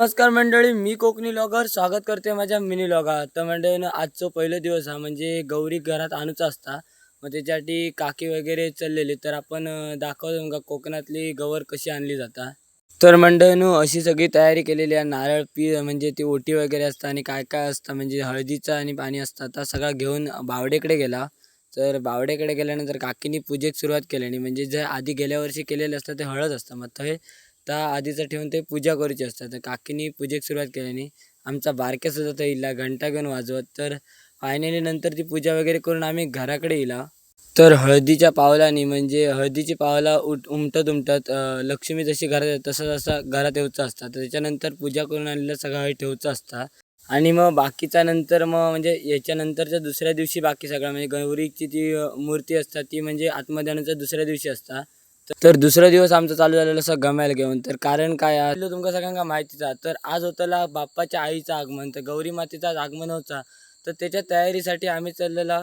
नमस्कार मंडळी मी कोकणी लॉगर. स्वागत करते माझ्या मिनी लॉगात. तर मंडळीनं आजचो पहिलो दिवस हा म्हणजे गौरी घरात आणूचा असता. मग त्याच्यासाठी काकी वगैरे चाललेली. तर आपण दाखवतो का कोकणातली गवर कशी आणली जाता. तर मंडळीनं अशी सगळी तयारी केलेली आहे. नारळ पी म्हणजे ती ओटी वगैरे असतं आणि काय काय असतं. म्हणजे हळदीचं आणि पाणी असतं. तर सगळा घेऊन बावडेकडे गेला. तर बावडेकडे गेल्यानंतर काकीनी पूजेक सुरुवात केली. आणि म्हणजे जे आधी गेल्या वर्षी केलेलं असतं ते हळद असतं. मग ते त्या आधीचं ठेवून ते पूजा करूची असतात. तर काकीनी पूजेक सुरुवात केल्याने आमचा बारक्या तर तो इला घंटा वाजवत. तर फायनली नंतर ती पूजा वगैरे करून आम्ही घराकडे इला. तर हळदीच्या पावलाने म्हणजे हळदीची पावला उठ उमटत उमटत लक्ष्मी जशी घरात तसं तसं घरात येऊचं असतात तर त्याच्यानंतर पूजा करून आणलेलं सगळं हळद ठेवचं असतात आणि मग बाकीचा नंतर मग म्हणजे याच्यानंतरच्या दुसऱ्या दिवशी बाकी सगळं म्हणजे गौरीची जी मूर्ती असतात ती म्हणजे आत्मदानाच्या दुसऱ्या दिवशी असतात. तर दुसरा दिवस आमचा चालू झालेला असं गमायला घेऊन. तर कारण काय आहे? तुमका सगळ्यांना माहितीचा तर आज होताला बाप्पाच्या आईचं आगमन तर गौरी मातेचा आगमन होता. तर त्याच्या तयारीसाठी आम्ही चाललेला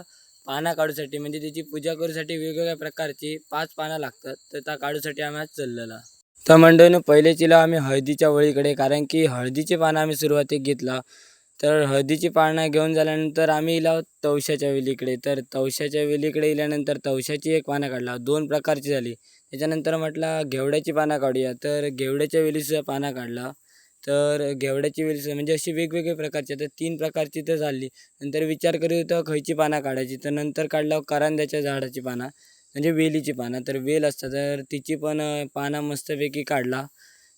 पाना काढूसाठी म्हणजे त्याची पूजा करूसाठी वेगवेगळ्या प्रकारची पाच पानं लागतात. तर त्या काढूसाठी आम्ही आज चाललेला. तर मंडळीनं पहिले चिला आम्ही हळदीच्या वळीकडे कारण की हळदीची पानं आम्ही सुरुवातीक घेतला. तर हळदीची पानं घेऊन झाल्यानंतर आम्ही इला तवशाच्या वेलीकडे. तर तवशाच्या वेलीकडे इल्यानंतर तवशाची एक पानं काढला. दोन प्रकारची झाली. त्याच्यानंतर म्हटलं घेवड्याची पानं काढूया. तर घेवड्याच्या वेलीचं पानं काढला. तर घेवड्याची वेलीचं म्हणजे अशी वेगवेगळे प्रकारची तर तीन प्रकारची तर झाली. नंतर विचार करीत होतो खयची पानं काढायची. तर नंतर काढला करांद्याच्या झाडाची पानं म्हणजे वेलीची पानं. तर वेल असतात तर तिची पण पानं मस्तपैकी काढला.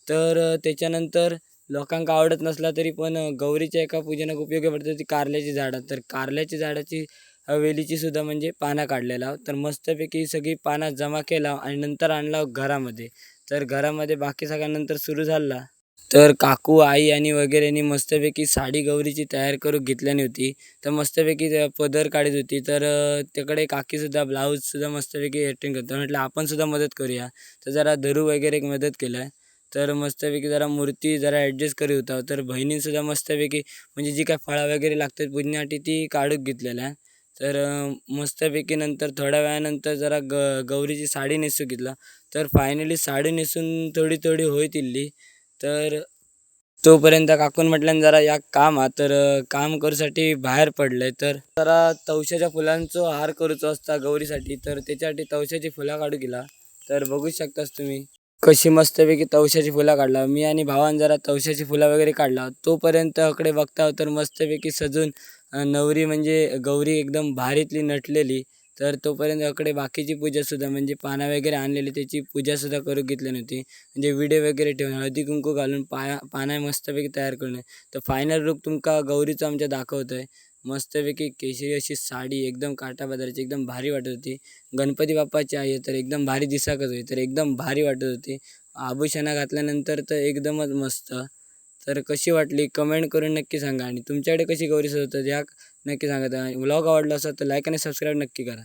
तर त्याच्यानंतर लोकांका आवडत नसला तरी पण गौरीच्या एका पूजनाक उपयोगी पडतं ती कारल्याची झाडं. तर कारल्याची झाडाची वेलीची सुद्धा म्हणजे पानं काढलेला तर मस्तपैकी सगळी पानं जमा केला आणि नंतर आणला घरामध्ये. तर घरामध्ये बाकी सगळ्यानंतर सुरू झाला. तर काकू आई आणि वगैरेनी मस्तपैकी साडी गौरीची तयार करून घेतल्याने होती. तर मस्तपैकी पदर काढत होती. तर तिकडे त्याकडे काकीसुद्धा ब्लाऊजसुद्धा मस्तपैकी एडिटिंग करतो म्हटलं आपणसुद्धा मदत करूया. तर जरा धरू वगैरे एक मदत केलं तर मस्तपैकी जरा मूर्ती जरा ॲडजस्ट करी होता. तर बहिणींसुद्धा मस्तपैकी म्हणजे जी काय फळं वगैरे लागतात पूजण्यासाठी ती काढून घेतलेल्या. आहे तर मस्तपैकी नंतर थोड्या वेळानंतर जरा ग गौरीची साडी नेसू घेतला. तर फायनली साडी नेसून थोडी थोडी होईत इल्ली तर तोपर्यंत काकून म्हटल्यान जरा या काम हा तर काम करूसाठी बाहेर पडलंय. तर जरा तवशाच्या फुलांचो हार करूचो असता गौरीसाठी तर त्याच्यासाठी तवशाची फुलं काढू गेला. तर बघू शकतास तुम्ही कशी मस्तपैकी तवशाची फुलं काढला. मी आणि भावान जरा तवशाची फुलं वगैरे काढला. तोपर्यंत अकडे बघता तर मस्तपैकी सजून नवरी म्हणजे गौरी एकदम भारीतली नटलेली तर तोपर्यंत अकडे बाकीची पूजासुद्धा म्हणजे पाना वगैरे आणलेली त्याची पूजासुद्धा करू घेतली नव्हती. म्हणजे विडे वगैरे ठेवून हळदी कुंकू घालून पाया पाना मस्तपैकी तयार करून तर फायनल लुक तुमका गौरीचं आमच्या दाखवतोय. मस्तपैकी केशरी अशी साडी एकदम काटा बाजाराची एकदम भारी वाटत होती. गणपती बाप्पाची आहे तर एकदम भारी दिसाकच होती तर एकदम भारी वाटत होती. आभूषणा घातल्यानंतर तर एकदमच मस्त. तर कशी वाटली? कमेंट करून नक्की सांगा. आणि तुमच्याकडे कशी गौरी सजवतात या नक्की सांगा. व्लॉग आवडला असेल तर लाईक आणि सबस्क्राईब नक्की करा.